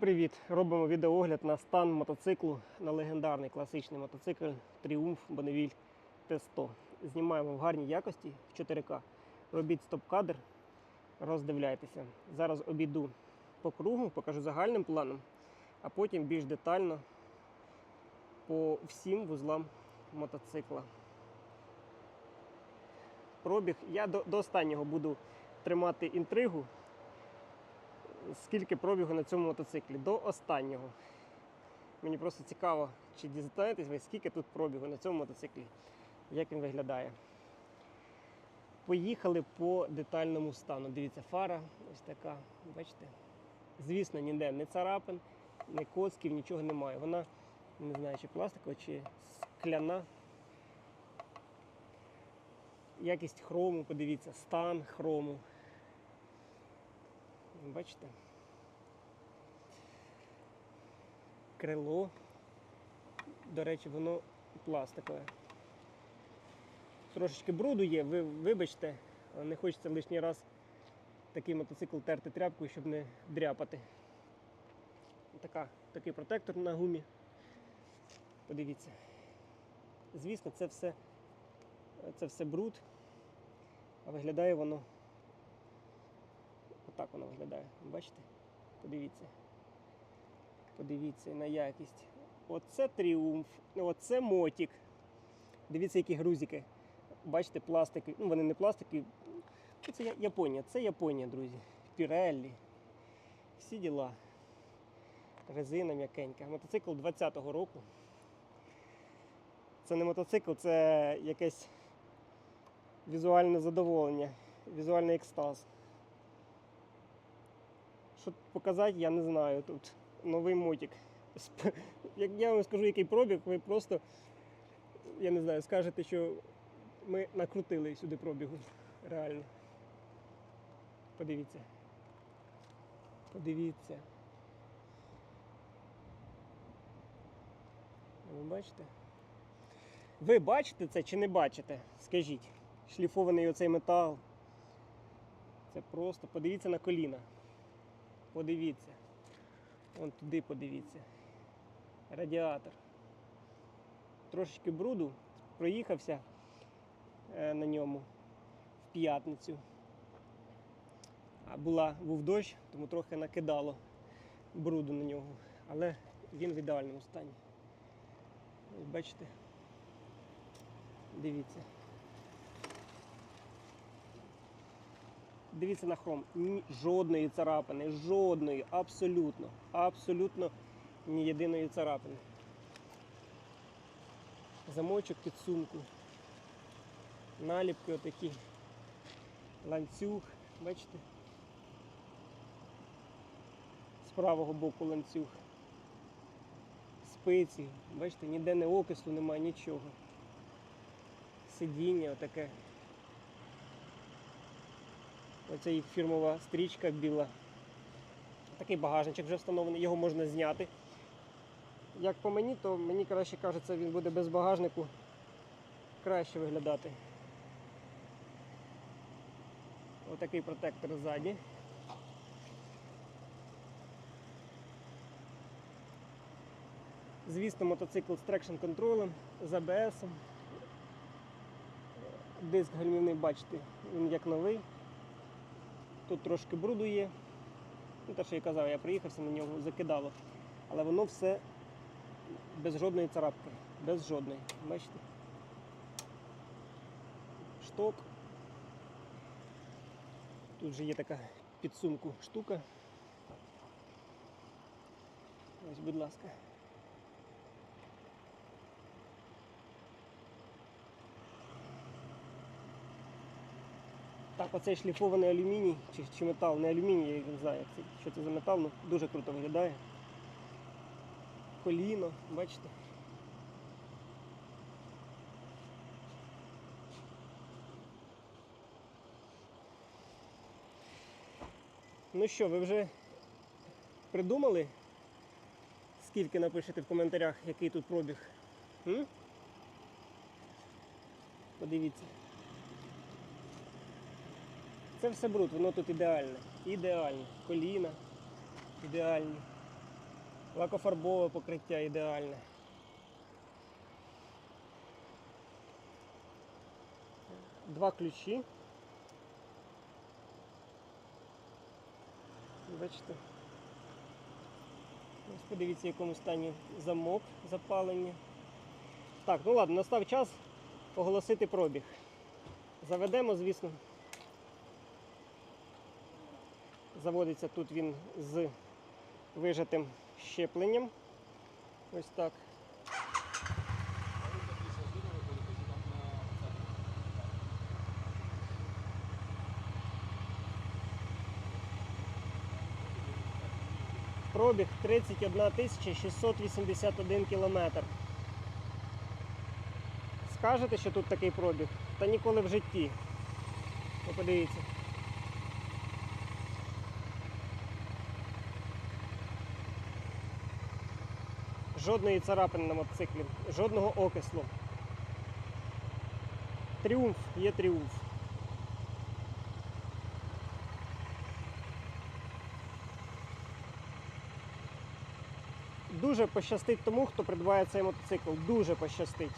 Привіт! Робимо відеоогляд на стан мотоциклу на легендарний класичний мотоцикл Triumph Bonneville T100. Знімаємо в гарній якості в 4К. Робіть стоп-кадр, роздивляйтеся. Зараз обійду по кругу, покажу загальним планом, а потім більш детально по всім вузлам мотоцикла. Пробіг. Я до, до останнього буду тримати інтригу скільки пробігу на цьому мотоциклі до останнього. Мені просто цікаво, чи дізнаєтесь ви, скільки тут пробігу на цьому мотоциклі, як він виглядає. Поїхали по детальному стану. Дивіться, фара ось така, бачите? Звісно, ніде не царапин, не коцків, нічого немає. Вона, не знаю, чи пластикова, чи скляна. Якість хрому, подивіться, стан хрому. Бачите? Крило. До речі, воно пластикове. Трошечки бруду є, ви вибачте, але не хочеться лишній раз такий мотоцикл терти тряпкою, щоб не дряпати. Така, такий протектор на гумі. Подивіться. Звісно, це все, це все бруд, а виглядає воно Отак воно виглядає. Бачите? Подивіться. Подивіться на якість. Оце тріумф, оце мотик. Дивіться, які грузики. Бачите, пластики. Ну, вони не пластики. Це Японія. Це Японія, друзі. Піреллі. Всі діла. Резина м'якенька. Мотоцикл 20-го року. Це не мотоцикл, це якесь візуальне задоволення, візуальний екстаз. Що показати, я не знаю. Тут новий мотик. Як я вам скажу, який пробіг, ви просто, я не знаю, скажете, що ми накрутили сюди пробігу. Реально. Подивіться. Подивіться. Ви бачите? Ви бачите це чи не бачите? Скажіть. Шліфований оцей метал. Це просто подивіться на коліна. Подивіться. Вон туди подивіться. Радіатор. Трошечки бруду. Проїхався е, на ньому в п'ятницю. А була, був дощ, тому трохи накидало бруду на нього. Але він в ідеальному стані. Бачите? Дивіться. Дивіться на хром. Ні, жодної царапини, жодної, абсолютно, абсолютно ні єдиної царапини. Замочок під сумку. Наліпки отакі. Ланцюг, бачите? З правого боку ланцюг. Спиці, бачите, ніде не окису немає, нічого. Сидіння отаке. Оце їх фірмова стрічка біла. Такий багажничок вже встановлений, його можна зняти. Як по мені, то мені краще кажеться, він буде без багажнику краще виглядати. Отакий протектор ззаді. Звісно, мотоцикл з трекшн контролем, з ABS. Диск гальмівний, бачите, він як новий. Тут трошки бруду є. Ну, те, що я казав, я приїхався на нього, закидало. Але воно все без жодної царапки. Без жодної. Бачите? Шток. Тут же є така підсумку штука. Ось, будь ласка. Так, оцей шліфований алюміній чи, чи метал, не алюміній, я не знаю, що це за метал, ну дуже круто виглядає. Коліно, бачите? Ну що, ви вже придумали? Скільки напишете в коментарях, який тут пробіг? М? Подивіться. Це все бруд, воно тут ідеальне. Ідеальне. Коліна ідеальні. Лакофарбове покриття ідеальне. Два ключі. Бачите. Ось подивіться, в якому стані замок запалення. Так, ну ладно, настав час оголосити пробіг. Заведемо, звісно. Заводиться тут він з вижатим щепленням. Ось так. Пробіг 31 тисяча 681 кілометр. Скажете, що тут такий пробіг? Та ніколи в житті. Подивіться. Жодної царапини на мотоциклі, жодного окислу. Тріумф є тріумф. Дуже пощастить тому, хто придбає цей мотоцикл. Дуже пощастить.